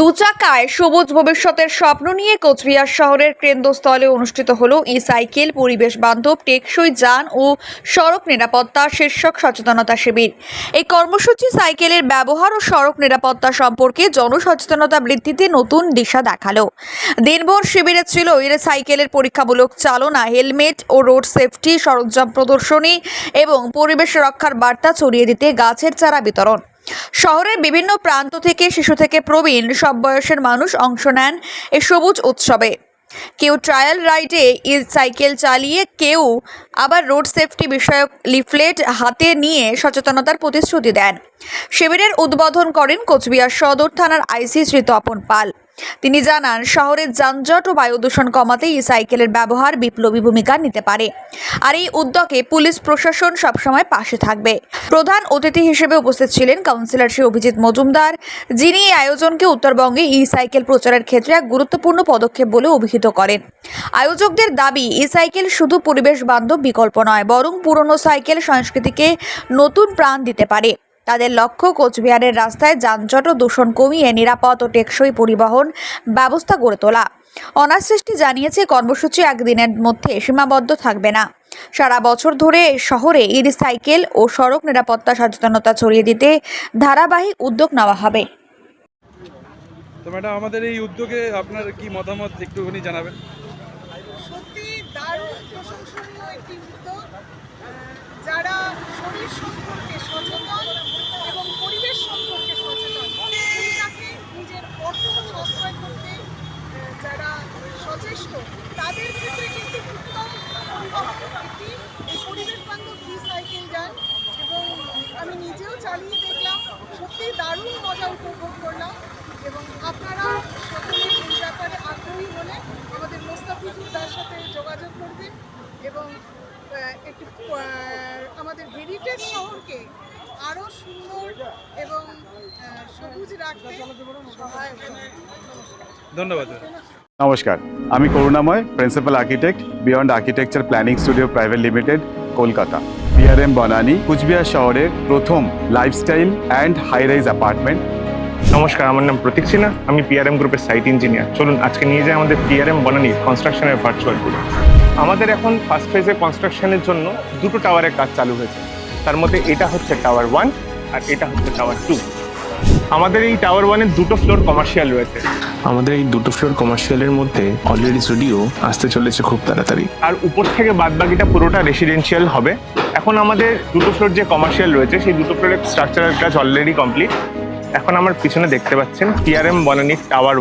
দু চাকায় সবুজ ভবিষ্যতের স্বপ্ন নিয়ে কোচবিহার শহরের কেন্দ্রস্থলে অনুষ্ঠিত হল ই সাইকেল পরিবেশ বান্ধব, টেকসই যান ও সড়ক নিরাপত্তা শীর্ষক সচেতনতা শিবির। এই কর্মসূচি সাইকেলের ব্যবহার ও সড়ক নিরাপত্তা সম্পর্কে জনসচেতনতা বৃদ্ধিতে নতুন দিশা দেখাল। দিনভর শিবিরে ছিল এর সাইকেলের পরীক্ষামূলক চালনা, হেলমেট ও রোড সেফটি সরঞ্জাম প্রদর্শনী এবং পরিবেশ রক্ষার বার্তা ছড়িয়ে দিতে গাছের চারা বিতরণ। শহরের বিভিন্ন প্রান্ত থেকে শিশু থেকে প্রবীণ, সব বয়সের মানুষ অংশ নেন এ সবুজ উৎসবে। কেউ ট্রায়াল রাইডে সাইকেল চালিয়ে, কেউ আবার রোড সেফটি বিষয়ক লিফলেট হাতে নিয়ে সচেতনতার প্রতিশ্রুতি দেন। শিবিরের উদ্বোধন করেন কোচবিহার সদর থানার আইসি শ্রী তপন পাল। তিনি জানান, শহরের যানজট ও বায়ু দূষণ কমাতে ই সাইকেলের ব্যবহার বিপ্লবী ভূমিকা নিতে পারে। আর এই উদ্যোগে পুলিশ প্রশাসন সবসময় পাশে থাকবে। প্রধান অতিথি হিসেবে উপস্থিত ছিলেন কাউন্সিলর শ্রী অভিজিৎ মজুমদার, যিনি এই আয়োজনকে উত্তরবঙ্গে ই সাইকেল প্রচারের ক্ষেত্রে এক গুরুত্বপূর্ণ পদক্ষেপ বলে অভিহিত করেন। আয়োজকদের দাবি ই সাইকেল শুধু পরিবেশ বান্ধব বিকল্প নয়, বরং পুরনো সাইকেল সংস্কৃতিকে নতুন প্রাণ দিতে পারে। তাদের লক্ষ্য কোচবিহারের রাস্তায় যানজট ও দূষণ কমিয়ে নিরাপদ ও টেকসই পরিবহন ব্যবস্থা গড়ে তোলা। অনার সৃষ্টি জানিয়েছে কর্মসূচি একদিনের মধ্যে সীমাবদ্ধ থাকবে না। সারা বছর ধরে শহরে ই সাইকেল ও সড়ক নিরাপত্তা সচেতনতা ছড়িয়ে দিতে ধারাবাহিক উদ্যোগ নেওয়া হবে। তো ম্যাডাম আমাদের এই উদ্যোগে আপনার কি মতামত একটুখানি জানাবেন? সত্যি দারুণ প্রশংসনীয় একটি উদ্যোগ। যারা শরীর সচেষ্ট তাদের ক্ষেত্রে কিন্তু উত্তম একটি পরিবেশ বান্ধব রিসাইকেল যান এবং আমি নিজেও চালিয়ে দেখলাম সত্যি দারুণ মজা উপভোগ করলাম এবং আপনারা সকলে এই ব্যাপারে আগ্রহী হলে আমাদের মোস্তাফিজুর তার সাথে যোগাযোগ করবেন এবং একটি আমাদের হেরিটেজ শহরকে আরও সুন্দর এবং সবুজ রাখতে সহায়ক হবে। ধন্যবাদ। নমস্কার, আমি Karunamoy principal architect beyond architecture planning studio private limited Kolkata B R M Banani Cooch Behar শহরের প্রথম lifestyle and high rise apartment নমস্কার, আমার নাম প্রতীক সিনহা, আমি পিআরএম গ্রুপের সাইট ইঞ্জিনিয়ার চলুন, আজকে নিয়ে যাই আমাদের পিআরএম বনানীর কনস্ট্রাকশনের ভার্চুয়াল ট্যুর আমাদের এখন ফার্স্ট ফেজে কনস্ট্রাকশনের জন্য দুটো টাওয়ারের কাজ চালু হয়েছে। তার মধ্যে এটা হচ্ছে টাওয়ার ওয়ান আর এটা হচ্ছে টাওয়ার টু আমাদের এই টাওয়ার ওয়ানের দুটো ফ্লোর কমার্শিয়াল রয়েছে। আমাদের এই দুটো ফ্লোর কমার্শিয়ালের মধ্যে অলরেডি স্টুডিও আসতে চলেছে খুব তাড়াতাড়ি। আর উপর থেকে বাদ বাকিটা পুরোটা রেসিডেন্সিয়াল হবে। এখন আমাদের দুটো ফ্লোর যে কমার্শিয়াল রয়েছে সেই দুটো ফ্লোরের স্ট্রাকচারাল কাজ অলরেডি কমপ্লিট এখন আমার পিছনে দেখতে পাচ্ছেন টিআরএম বনানী টাওয়ার ওয়ান